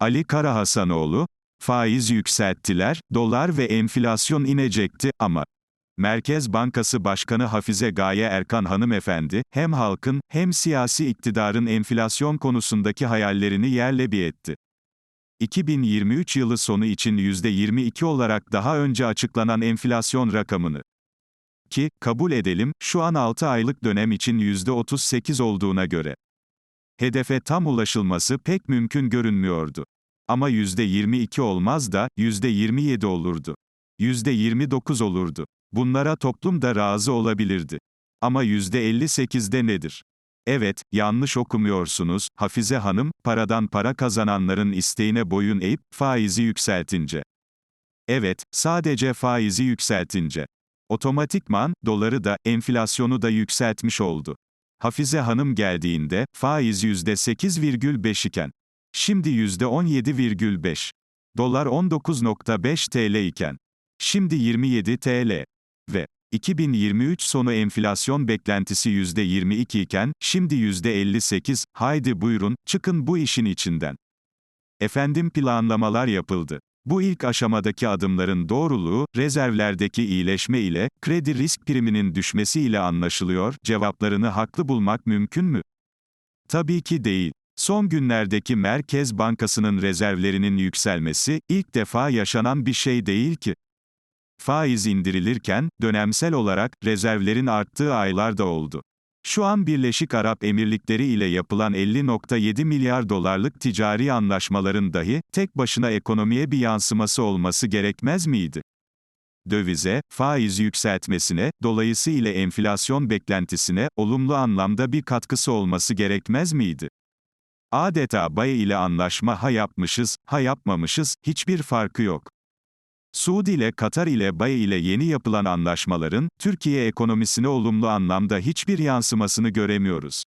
Ali Karahasanoğlu, faiz yükselttiler, dolar ve enflasyon inecekti ama Merkez Bankası Başkanı Hafize Gaye Erkan hanımefendi, hem halkın hem siyasi iktidarın enflasyon konusundaki hayallerini yerle bir etti. 2023 yılı sonu için %22 olarak daha önce açıklanan enflasyon rakamını ki, kabul edelim, şu an 6 aylık dönem için %38 olduğuna göre. Hedefe tam ulaşılması pek mümkün görünmüyordu. Ama %22 olmaz da, %27 olurdu. %29 olurdu. Bunlara toplum da razı olabilirdi. Ama %58'de nedir? Evet, yanlış okumuyorsunuz, Hafize Hanım, paradan para kazananların isteğine boyun eğip, faizi yükseltince. Evet, sadece faizi yükseltince. Otomatikman, doları da, enflasyonu da yükseltmiş oldu. Hafize Hanım geldiğinde, faiz %8,5 iken, şimdi %17,5. Dolar 19.5 TL iken, şimdi 27 TL. Ve 2023 sonu enflasyon beklentisi %22 iken, şimdi %58, haydi buyurun, çıkın bu işin içinden. Efendim planlamalar yapıldı. Bu ilk aşamadaki adımların doğruluğu, rezervlerdeki iyileşme ile, kredi risk priminin düşmesi ile anlaşılıyor, cevaplarını haklı bulmak mümkün mü? Tabii ki değil. Son günlerdeki Merkez Bankası'nın rezervlerinin yükselmesi, ilk defa yaşanan bir şey değil ki. Faiz indirilirken, dönemsel olarak, rezervlerin arttığı aylar da oldu. Şu an Birleşik Arap Emirlikleri ile yapılan 50.7 milyar dolarlık ticari anlaşmaların dahi, tek başına ekonomiye bir yansıması olması gerekmez miydi? Dövize, faiz yükseltmesine, dolayısıyla enflasyon beklentisine, olumlu anlamda bir katkısı olması gerekmez miydi? Adeta Baye ile anlaşma ha yapmışız, ha yapmamışız, hiçbir farkı yok. Suudi ile Katar ile Baye ile yeni yapılan anlaşmaların, Türkiye ekonomisine olumlu anlamda hiçbir yansımasını göremiyoruz.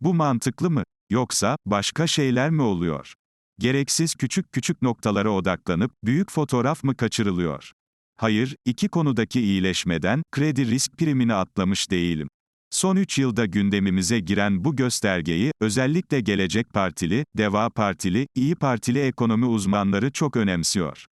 Bu mantıklı mı? Yoksa, başka şeyler mi oluyor? Gereksiz küçük küçük noktalara odaklanıp, büyük fotoğraf mı kaçırılıyor? Hayır, iki konudaki iyileşmeden, kredi risk primini atlamış değilim. Son 3 yılda gündemimize giren bu göstergeyi, özellikle Gelecek Partili, Deva Partili, İyi Partili ekonomi uzmanları çok önemsiyor.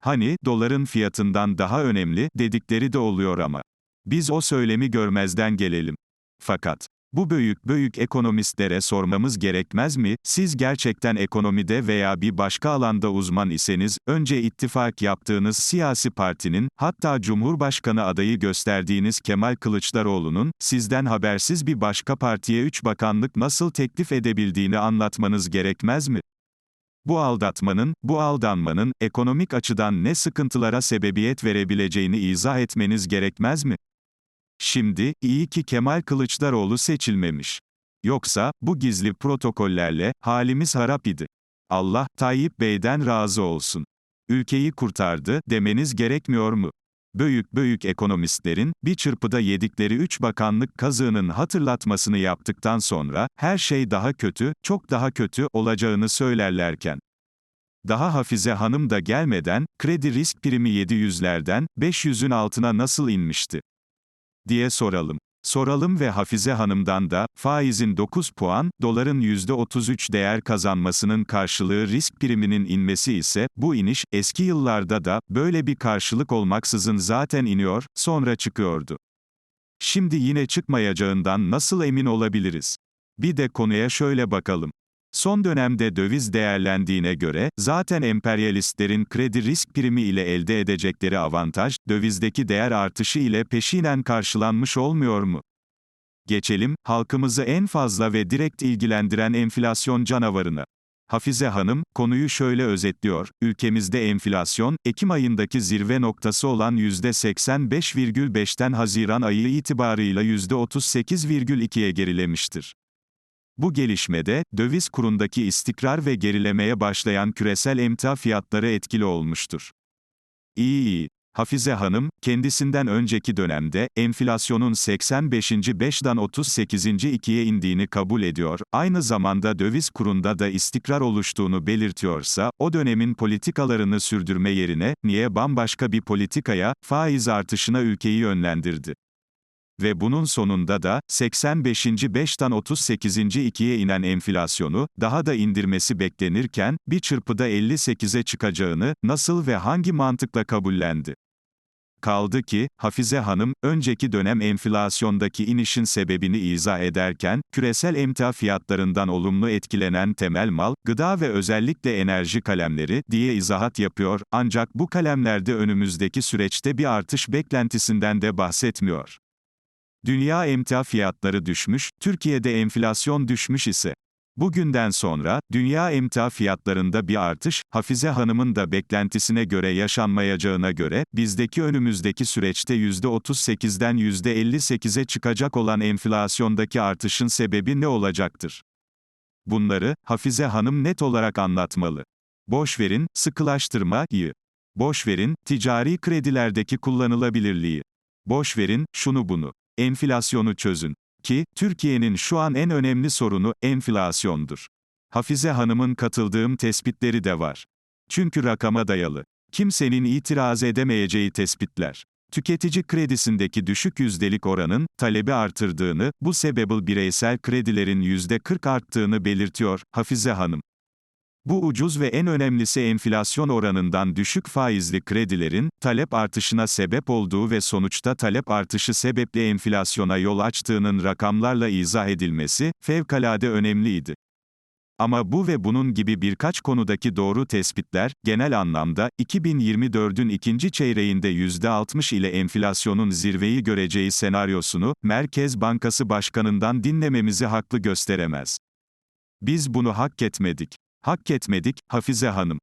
Hani, doların fiyatından daha önemli, dedikleri de oluyor ama. Biz o söylemi görmezden gelelim. Fakat, bu büyük büyük ekonomistlere sormamız gerekmez mi, siz gerçekten ekonomide veya bir başka alanda uzman iseniz, önce ittifak yaptığınız siyasi partinin, hatta Cumhurbaşkanı adayı gösterdiğiniz Kemal Kılıçdaroğlu'nun, sizden habersiz bir başka partiye 3 bakanlık nasıl teklif edebildiğini anlatmanız gerekmez mi? Bu aldatmanın, bu aldanmanın, ekonomik açıdan ne sıkıntılara sebebiyet verebileceğini izah etmeniz gerekmez mi? Şimdi, iyi ki Kemal Kılıçdaroğlu seçilmemiş. Yoksa, bu gizli protokollerle, halimiz harap idi. Allah, Tayyip Bey'den razı olsun. Ülkeyi kurtardı, demeniz gerekmiyor mu? Büyük büyük ekonomistlerin, bir çırpıda yedikleri üç bakanlık kazığının hatırlatmasını yaptıktan sonra, her şey daha kötü, çok daha kötü olacağını söylerlerken. Daha Hafize Hanım da gelmeden, kredi risk primi 700'lerden, 500'ün altına nasıl inmişti? diye soralım. Soralım ve Hafize Hanım'dan da, faizin 9 puan, doların %33 değer kazanmasının karşılığı risk priminin inmesi ise, bu iniş, eski yıllarda da, böyle bir karşılık olmaksızın zaten iniyor, sonra çıkıyordu. Şimdi yine çıkmayacağından nasıl emin olabiliriz? Bir de konuya şöyle bakalım. Son dönemde döviz değerlendiğine göre, zaten emperyalistlerin kredi risk primi ile elde edecekleri avantaj, dövizdeki değer artışı ile peşinen karşılanmış olmuyor mu? Geçelim, halkımızı en fazla ve direkt ilgilendiren enflasyon canavarına. Hafize Hanım, konuyu şöyle özetliyor, ülkemizde enflasyon, Ekim ayındaki zirve noktası olan %85,5'ten Haziran ayı itibarıyla %38,2'ye gerilemiştir. Bu gelişmede, döviz kurundaki istikrar ve gerilemeye başlayan küresel emtia fiyatları etkili olmuştur. İyi iyi. Hafize Hanım, kendisinden önceki dönemde, enflasyonun 85. 5'dan 38. 2'ye indiğini kabul ediyor, aynı zamanda döviz kurunda da istikrar oluştuğunu belirtiyorsa, o dönemin politikalarını sürdürme yerine, niye bambaşka bir politikaya, faiz artışına ülkeyi yönlendirdi? Ve bunun sonunda da 85. 5'tan 38. 2'ye inen enflasyonu daha da indirmesi beklenirken bir çırpıda 58'e çıkacağını nasıl ve hangi mantıkla kabullendi? Kaldı ki, Hafize Hanım, önceki dönem enflasyondaki inişin sebebini izah ederken, küresel emtia fiyatlarından olumlu etkilenen temel mal, gıda ve özellikle enerji kalemleri, diye izahat yapıyor, ancak bu kalemlerde önümüzdeki süreçte bir artış beklentisinden de bahsetmiyor. Dünya emtia fiyatları düşmüş, Türkiye'de enflasyon düşmüş ise, Bugünden sonra, dünya emtia fiyatlarında bir artış, Hafize Hanım'ın da beklentisine göre yaşanmayacağına göre, bizdeki önümüzdeki süreçte %38'den %58'e çıkacak olan enflasyondaki artışın sebebi ne olacaktır? Bunları, Hafize Hanım net olarak anlatmalı. Boş verin, sıkılaştırmayı. Boş verin, ticari kredilerdeki kullanılabilirliği. Boş verin, şunu bunu. Enflasyonu çözün. Ki, Türkiye'nin şu an en önemli sorunu, enflasyondur. Hafize Hanım'ın katıldığım tespitleri de var. Çünkü rakama dayalı. Kimsenin itiraz edemeyeceği tespitler. Tüketici kredisindeki düşük yüzdelik oranın, talebi artırdığını, bu sebeple bireysel kredilerin %40 arttığını belirtiyor, Hafize Hanım. Bu ucuz ve en önemlisi enflasyon oranından düşük faizli kredilerin, talep artışına sebep olduğu ve sonuçta talep artışı sebeple enflasyona yol açtığının rakamlarla izah edilmesi, fevkalade önemliydi. Ama bu ve bunun gibi birkaç konudaki doğru tespitler, genel anlamda, 2024'ün ikinci çeyreğinde %60 ile enflasyonun zirveyi göreceği senaryosunu, Merkez Bankası Başkanı'ndan dinlememizi haklı gösteremez. Biz bunu hak etmedik. Hak etmedik, Hafize Hanım.